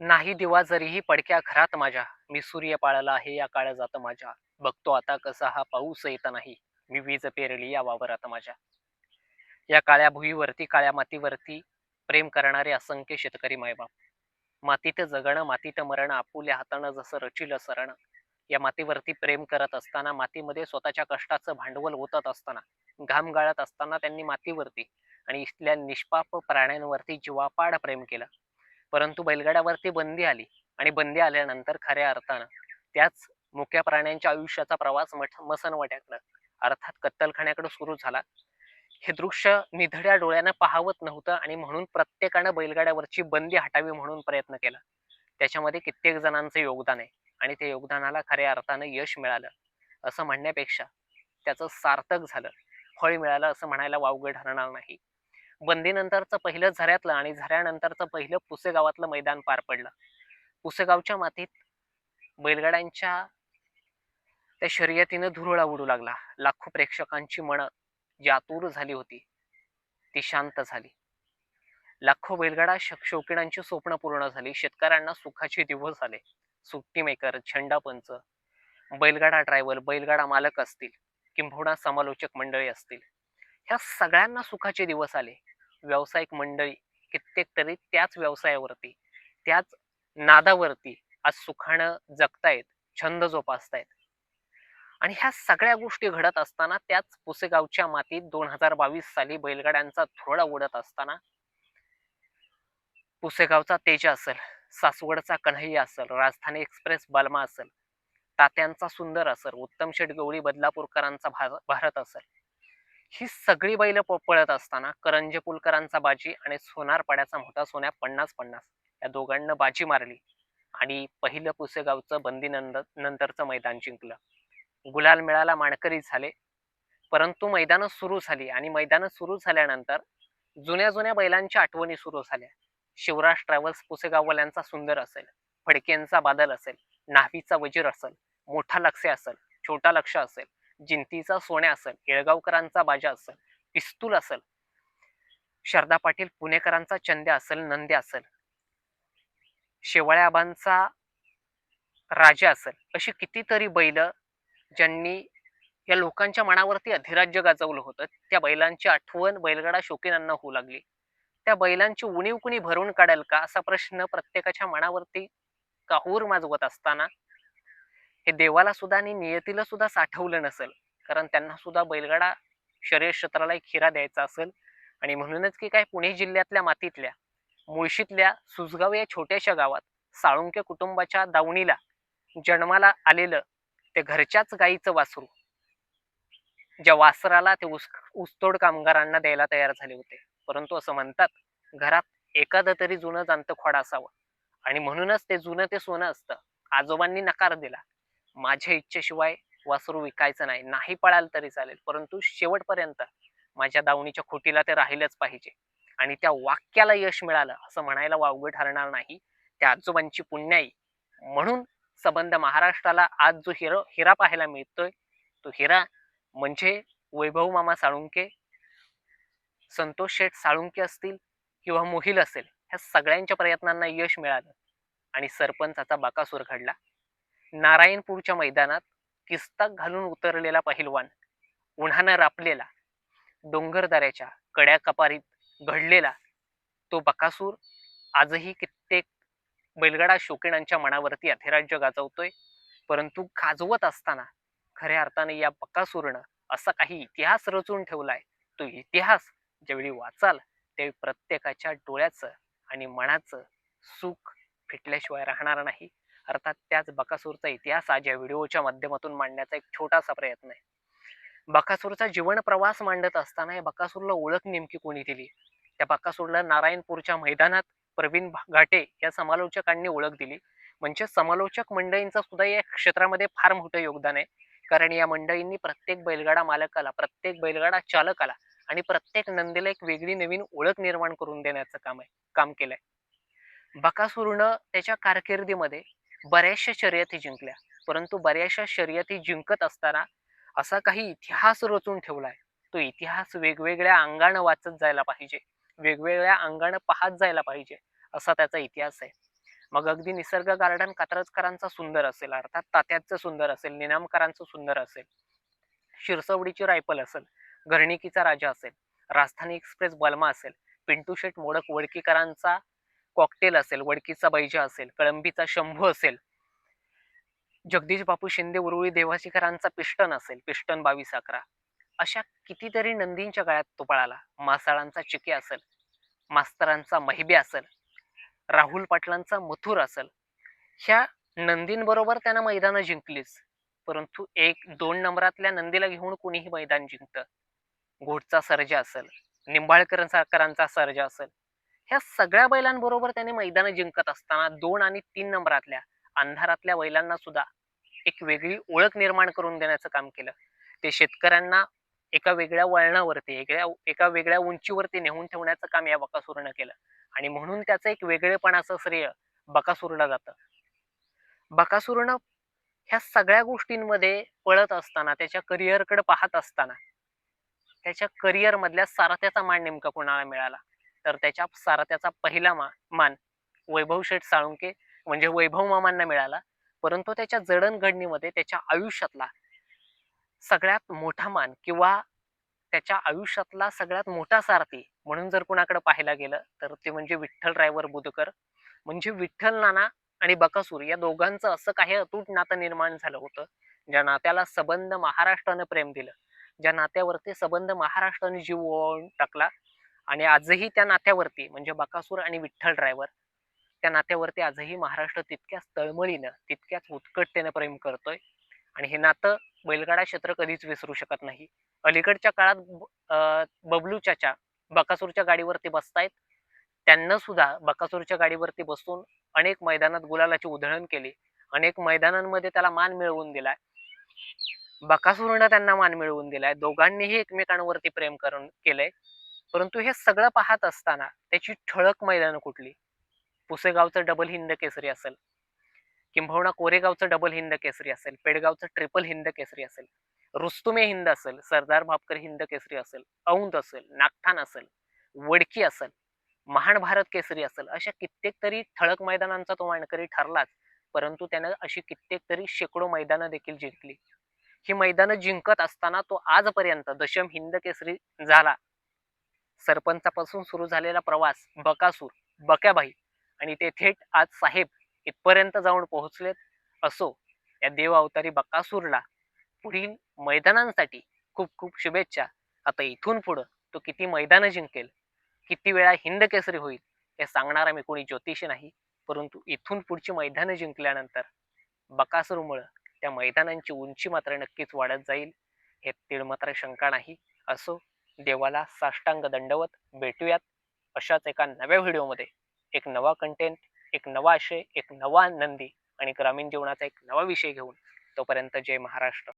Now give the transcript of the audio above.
नाही दिवा जरीही पडक्या घरात माझ्या. मी सूर्य पाळला आहे या काळ्या जात माझ्या. बघतो आता कसा हा पाऊस येत नाही. मी वीज पेरली या वावरात माझ्या. या काळ्या भुईवरती काळ्या मातीवरती प्रेम करणारे असंख्य शेतकरी मायबाप. मातीत जगणं मातीत मरण आपुल्या हातानं जसं रचिलं सरण. या मातीवरती प्रेम करत असताना मातीमध्ये स्वतःच्या कष्टाचं भांडवल ओतत असताना घाम गाळत असताना त्यांनी मातीवरती आणि इथल्या निष्पाप प्राण्यांवरती जीवापाड प्रेम केलं. परंतु बैलगाड्यावरती बंदी आली आणि बंदी आल्यानंतर खऱ्या अर्थानं त्याच मुक्या प्राण्यांच्या आयुष्याचा प्रवास मठ मसनवट्याकडं अर्थात कत्तलखान्याकडे सुरू झाला. हे दृश्य निधड्या डोळ्यानं पाहावत नव्हतं आणि म्हणून प्रत्येकानं बैलगाड्यावरची बंदी हटावी म्हणून प्रयत्न केला. त्याच्यामध्ये कित्येक जणांचं योगदान आहे आणि त्या योगदानाला खऱ्या अर्थानं यश मिळालं असं म्हणण्यापेक्षा त्याचं सार्थक झालं. फळ मिळालं असं म्हणायला वावगं ठरणार नाही. बंदीनंतरचं पहिलं झऱ्यातलं आणि झऱ्यानंतरचं पहिलं पुसेगावातलं मैदान पार पडलं. पुसेगावच्या मातीत बैलगाड्यांच्या त्या शर्यतीनं धुरळा उडू लागला. लाखो प्रेक्षकांची मनं जी आतूर झाली होती ती शांत झाली. लाखो बैलगाडा श- स्वप्न पूर्ण झाली. शेतकऱ्यांना सुखाचे दिवस आले. सुट्टी मेकर झेंडापंच बैलगाडा ड्रायव्हर बैलगाडा मालक असतील किंबहुना समालोचक मंडळी असतील. ह्या सगळ्यांना सुखाचे दिवस आले. व्यावसायिक मंडळी कित्येक तरी त्याच व्यवसायावरती त्याच नादावरती आज सुखानं जगतायत छंद जोपासतायत. आणि ह्या सगळ्या गोष्टी घडत असताना त्याच पुसेगावच्या मातीत दोन हजार बावीस साली बैलगाड्यांचा थोडा उडत असताना पुसेगावचा तेजा असेल सासवडचा कन्हैया असेल राजधानी एक्सप्रेस बलमा असेल तात्यांचा सुंदर असेल उत्तम शेट गवळी बदलापूरकरांचा भार- भारत असेल ही सगळी बैल प- पळत असताना करंजे पुलकरांचा बाजी आणि सोनारपाड्याचा मोठा सोन्या पन्नास पन्नास या दोघांना बाजी मारली आणि पहिलं पुसेगावचं बंदी नंतर नंतरचं मैदान जिंकलं. गुलाल मिळाला माणकरी झाले. परंतु मैदानं सुरू झाली आणि मैदानं सुरू झाल्यानंतर जुन्या जुन्या बैलांच्या आठवणी सुरू झाल्या. शिवराज ट्रॅव्हल्स पुसेगाववाल्यांचा सुंदर असेल फडकेंचा बादल असेल न्हावीचा वजीर असेल मोठा लक्ष्य असेल छोटा लक्ष असेल जिंतीचा सोन्या असेल येळगावकरांचा बाजा असेल पिस्तूल असेल शारदा पाटील पुणेकरांचा चंद्या असेल नंद्या असेल शेवाळ्याबांचा राजा असेल अशी कितीतरी बैल ज्यांनी या लोकांच्या मनावरती अधिराज्य गाजवलं होतं. त्या बैलांची आठवण बैलगाडा शोकीनांना होऊ लागली. त्या बैलांची उणीव कुणी भरून काढेल का? असा प्रश्न प्रत्येकाच्या मनावरती काहूर माजवत असताना हे देवाला सुद्धा आणि नियतीला सुद्धा साठवलं नसेल. कारण त्यांना सुद्धा बैलगाडा शरीर क्षेत्राला एक हिरा द्यायचा असेल. आणि म्हणूनच की काय पुणे जिल्ह्यातल्या मातीतल्या मुळशीतल्या सुजगाव या छोट्याशा गावात साळुंके कुटुंबाच्या दावणीला जन्माला आलेलं ते घरच्याच गाईचं वासरू ज्या वासराला ते उस ऊसतोड कामगारांना द्यायला तयार झाले होते. परंतु असं म्हणतात घरात एखादं तरी जुनं जाणतं खोडा असावं. आणि म्हणूनच ते जुनं ते सोनं असतं. आजोबांनी नकार दिला. माझ्या इच्छेशिवाय वासरू विकायचं नाही. नाही पळाल तरी चालेल. परंतु शेवटपर्यंत माझ्या दावणीच्या खोटीला ते राहिलंच पाहिजे. आणि त्या वाक्याला यश मिळालं असं म्हणायला वावगं ठरणार नाही. त्या आजोबांची पुण्याई. म्हणून संबंध महाराष्ट्राला आज जो हिरो हिरा पाहायला मिळतोय तो हिरा म्हणजे वैभव मामा साळुंके संतोष शेठ साळुंके असतील किंवा मोहिल असेल ह्या सगळ्यांच्या प्रयत्नांना यश मिळालं. आणि सरपंचाचा बाकासूर घडला. नारायणपूरच्या मैदानात किस्ताक घालून उतरलेला पहिलवान उन्हानं रापलेला डोंगरदऱ्याच्या कड्या कपारीत घडलेला तो बकासूर आजही कित्येक बैलगाडा शोकिणांच्या मनावरती अधिराज्य गाजवतोय परंतु गाजवत असताना खऱ्या अर्थाने या बकासूरनं असा काही इतिहास रचून ठेवलाय. तो इतिहास ज्यावेळी वाचाल त्यावेळी प्रत्येकाच्या डोळ्याचं आणि मनाचं सुख फिटल्याशिवाय राहणार नाही. अर्थात त्याच बकासूरचा इतिहास आज या व्हिडिओच्या माध्यमातून मांडण्याचा एक छोटासा प्रयत्न आहे. बकासूरचा जीवन प्रवास मांडत असताना या बकासूरला ओळख नेमकी कोणी दिली? त्या बकासूरला नारायणपूरच्या मैदानात प्रवीण घाटे या समालोचकांनी ओळख दिली. म्हणजे समालोचक मंडळींचं सुद्धा या क्षेत्रामध्ये फार मोठं योगदान आहे. कारण या मंडळींनी प्रत्येक बैलगाडा मालकाला प्रत्येक बैलगाडा चालकाला आणि प्रत्येक नंदीला एक वेगळी नवीन ओळख निर्माण करून देण्याचं काम आहे काम केलंय. बकासूरनं त्याच्या कारकिर्दीमध्ये बऱ्याचशा शर्यती जिंकल्या. परंतु बऱ्याचशा शर्यती जिंकत असताना असा काही इतिहास रचून ठेवलाय. तो इतिहास वेगवेगळ्या अंगानं वाचत जायला पाहिजे. वेगवेगळ्या अंगानं पाहत जायला पाहिजे असा त्याचा इतिहास आहे. मग अगदी निसर्ग गार्डन कात्रजकरांचा सुंदर असेल अर्थात तात्याचं सुंदर असेल निनामकरांचं सुंदर असेल शिरसवडीची रायफल असेल घरणिकीचा राजा असेल राजधानी एक्सप्रेस बलमा असेल पिंटू शेट मोडक वडकीकरांचा कॉकटेल असेल वडकीचा बैजा असेल कळंबीचा शंभू असेल जगदीश बापू शिंदे उरुळी देवासीकरांचा पिष्टन असेल पिष्टन बावीस अकरा अशा कितीतरी नंदींच्या गळ्यात तो पळाला. मासाळांचा चिके असेल मास्तरांचा महिबे असेल राहुल पाटलांचा मथुर असेल ह्या नंदींबरोबर त्यांना मैदानं जिंकलीच. परंतु एक दोन नंबरातल्या नंदीला घेऊन कोणीही मैदान जिंकतं. घोटचा सर्जा असेल निंबाळकर सारकरांचा सर्जा असेल ह्या सगळ्या बैलांबरोबर त्याने मैदानं जिंकत असताना दोन आणि तीन नंबरातल्या अंधारातल्या बैलांना सुद्धा एक वेगळी ओळख निर्माण करून देण्याचं काम केलं. ते शेतकऱ्यांना एका वेगळ्या वळणावरती एका एका वेगळ्या उंचीवरती नेऊन ठेवण्याचं काम या बकासूरनं केलं. आणि म्हणून त्याचं एक वेगळेपणाचं श्रेय बकासूरला जातं. बकासूरनं ह्या सगळ्या गोष्टींमध्ये पळत असताना त्याच्या करिअरकडे पाहत असताना त्याच्या करिअर मधल्या सारथ्याचा मान नेमका कोणाला मिळाला? तर त्याच्या सारथ्याचा पहिला मा मान वैभव शेठ साळुंके म्हणजे वैभव मामांना मिळाला. परंतु त्याच्या जडणघडणीमध्ये त्याच्या आयुष्यातला सगळ्यात मोठा मान किंवा त्याच्या आयुष्यातला सगळ्यात मोठा सारथी म्हणून जर कुणाकडे पाहायला गेलं तर ते म्हणजे विठ्ठल रायवर बुधकर म्हणजे विठ्ठल नाना आणि बकासूर या दोघांचं असं काही अतूट नातं निर्माण झालं होतं. ज्या नात्याला सबंध महाराष्ट्रानं प्रेम दिलं. ज्या नात्यावरती सबंध महाराष्ट्राने जीव ओवाळून टाकला आणि आजही त्या नात्यावरती म्हणजे बकासूर आणि विठ्ठल ड्रायव्हर त्या नात्यावरती आजही महाराष्ट्र तितक्याच तळमळीनं तितक्याच उत्कटतेनं प्रेम करतोय. आणि हे नातं बैलगाडा क्षेत्र कधीच विसरू शकत नाही. अलीकडच्या काळात बबलूच्याच्या बबलू चाचा बकासूरच्या गाडीवरती बसतायत. त्यांना सुद्धा बकासूरच्या गाडीवरती बसून अनेक मैदानात गुलालाची उधळण केली. अनेक मैदानांमध्ये त्याला मान मिळवून दिलाय. बकासूरनं त्यांना मान मिळवून दिलाय. दोघांनीही एकमेकांवरती प्रेम करून केलंय. परंतु हे सगळं पाहत असताना त्याची ठळक मैदानं कुठली? पुसेगावचं डबल हिंद केसरी असेल किंबहुना कोरेगावचं डबल हिंद केसरी असेल पेडगावचं ट्रिपल हिंद केसरी असेल रुस्तुमे हिंद असेल सरदार भापकर हिंद केसरी असेल औंध असेल नागठाण असेल वडकी असेल महान भारत केसरी असेल अशा कित्येक तरी ठळक मैदानांचा तो मानकरी ठरलाच परंतु त्यानं अशी कित्येक तरी शेकडो मैदानं देखील जिंकली. ही मैदानं जिंकत असताना तो आजपर्यंत दशम हिंद केसरी झाला. सरपंचापासून सुरू झालेला प्रवास बकासूर बक्याबाई आणि ते थेट आज साहेब इथपर्यंत जाऊन पोहोचलेत. असो या देव अवतारी बकासूरला पुढील मैदानांसाठी खूप खूप शुभेच्छा. आता इथून पुढं तो किती मैदानं जिंकेल किती वेळा हिंद केसरी होईल हे सांगणारा मी कोणी ज्योतिषी नाही. परंतु इथून पुढची मैदानं जिंकल्यानंतर बकासूरमुळं त्या मैदानांची उंची मात्र नक्कीच वाढत जाईल हे तीळ मात्र शंका नाही. असो देवाला साष्टांग दंडवत भेटूयात अशाच एका नव्या व्हिडिओमध्ये एक नवा कंटेंट एक नवा आशय एक नवा नंदी आणि ग्रामीण जीवनाचा एक नवा विषय घेऊन तोपर्यंत जय महाराष्ट्र.